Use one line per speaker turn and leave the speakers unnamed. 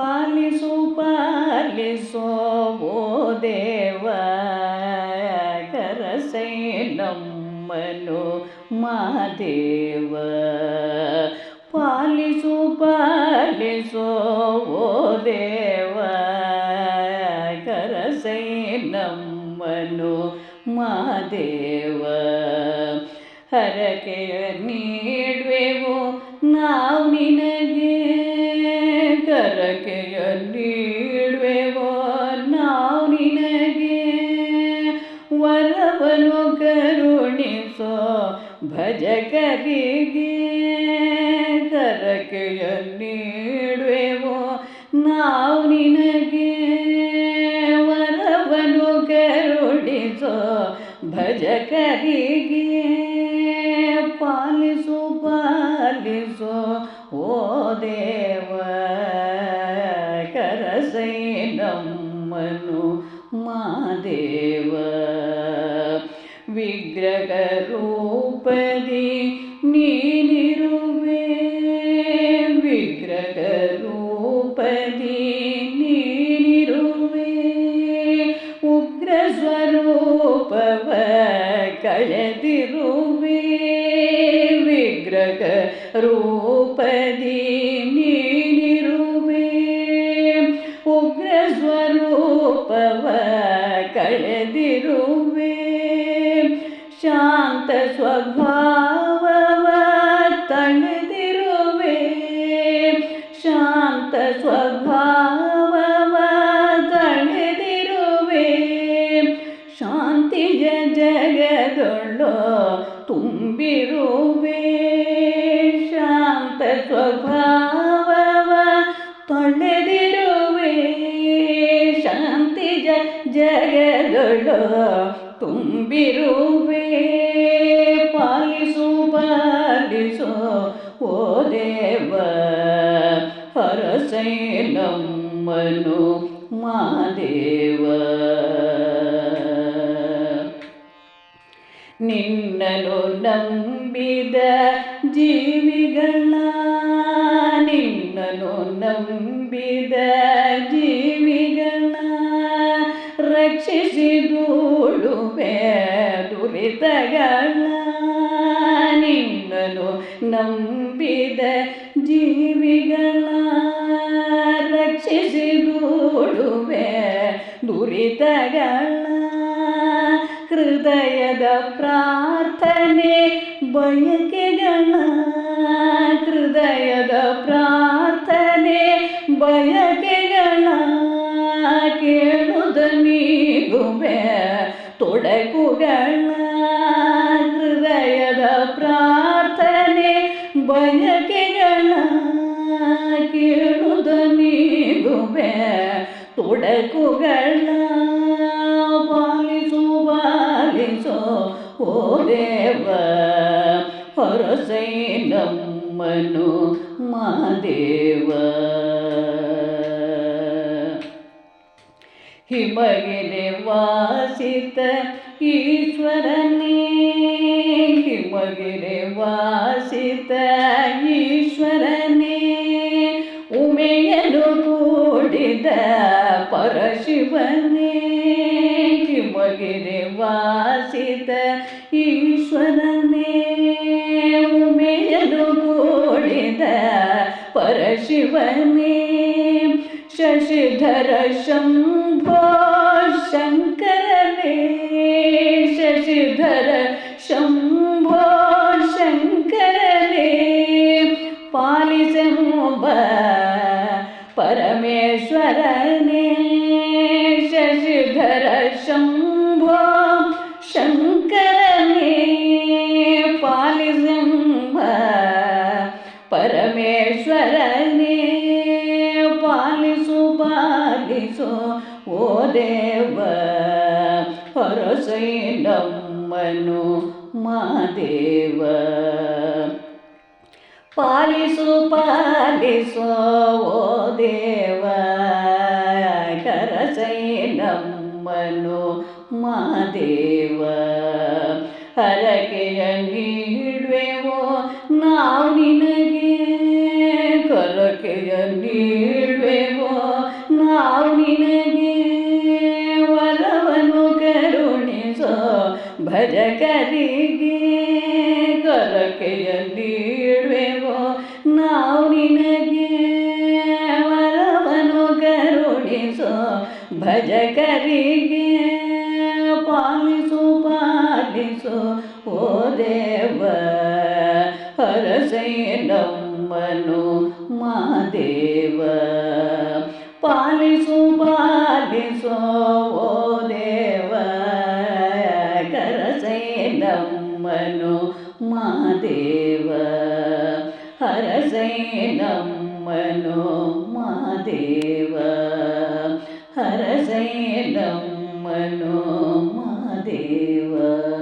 ಪಾಲಿಸು, ಪಾಲಿಸೋ, ಓ ದೇವ ಕರಸೈ ನಮ್ಮನು ಮಾದೇವ ಪಾಲಿಸು, ಪಾಲಿಸೋ, ಓ ದೇವ ಕರಸೈ ನಮ್ಮನು ಮಾದೇವ ಹರಕೆಯ ನೀಡುವೆವು, ನಾವು ನಿನಗೆ ನೀಡುವೆವೋ ನಾವು ನಿನಗೆ? ವರವನು ಕರುಣಿಸೋ ಭಜಕರಿಗೆ. ನೀಡುವೆವೋ ನಾವು ನಿನಗೆ? ವರವನು ಕರುಣಿಸೋ ಭಜಕರಿಗೆ. ಪಾಲಿಸು ಪಾಲಿಸೋ, ಓ ದೇವ. देव विग्रह ಶಾಂತಿಯ ಜಗದೊಳ್ಳು ತುಂಬಿರುವೆ ಶಾಂತ ಸ್ವಭಾವವ ತೊಳೆದಿರುವೆ ಶಾಂತಿಯ ಜಗದೊಳ್ಳು ತುಂಬಿರುವೆ ಪಾಲಿಸು ಪಾಲಿಸು ಓ ದೇವ ಹರಸೈ ನಮ್ಮನು ಮಾದೇವ ನಿನ್ನನು ನಂಬಿದ ಜೀವಿಗಳ ನಿನ್ನನು ನಂಬಿದ ಜೀವಿಗಳ ರಕ್ಷಿಸಿ ದೂಡುವೆ ದುರಿತಗಳ ನಿನ್ನನು ನಂಬಿದ ಜೀವಿಗಳ ರಕ್ಷಿಸಿ ದೂಡುವೆ ದುರಿತಗಳ ಹೃದಯದ ಪ್ರಾರ್ಥನೆ ಬಯಕೆಗಳ ಹೃದಯದ ಪ್ರಾರ್ಥನೆ ಬಯಕೆಗಳ ಕೇಳುದ ನೀಗುವೆ ತೊಡಕುಗಳ ಹೃದಯದ ಪ್ರಾರ್ಥನೆ ಬಯಕೆಗಳ ಕೇಳುದ ನೀಗುವೆ ತೊಡಕುಗಳ ಓ ದೇವ ಹೊರಸೈ ನಮ್ಮನು ಮಾದೇವ. ಹಿಮಗಿರಿ ವಾಸಿತ ಈಶ್ವರನೇ ಹಿಮಗಿರಿ ವಾಸಿತ ಈಶ್ವರನೇ ಉಮೆಯನು ಕೂಡಿದ ಪರಶಿವನೇ ಹಿಮಗಿರಿ ವಾಸಿತ ശിവനേ ശശിധര ശം ಪರಮೇಶ್ವರನೇ ಪಾಲಿಸು ಪಾಲಿಸು, ಓ ದೇವ, ಹೊರಸೈ ನಮ್ಮನು ಮಾದೇವ ಪಾಲಿಸು ಪಾಲಿಸು, ಓ ದೇವ, ಕರಸೈ ನಮ್ಮನು ಮಾದೇವ ಹರಕೆಯ ನೀಡುವೆವೋ, ನಾವು ನಿನಗೆ ವರವನು ಕರುಣಿಸೋ ಭಜಕರಿಗೆ ಕಲಕೆಯಲ್ಲಿಡುವೆವೋ ನಾವು ನಿನಗೆ ವರವನು ಕರುಣಿಸೋ ಭಜಕರಿಗೆ ಪಾಲಿಸು ಪಾಲಿಸು, ಓ ದೇವ, ಹರಸೈ ನಮ್ಮನು నమ్మువను మా దేవ. హరసై నమ్మను మా దేవ. హరసై నమ్మను మా దేవా.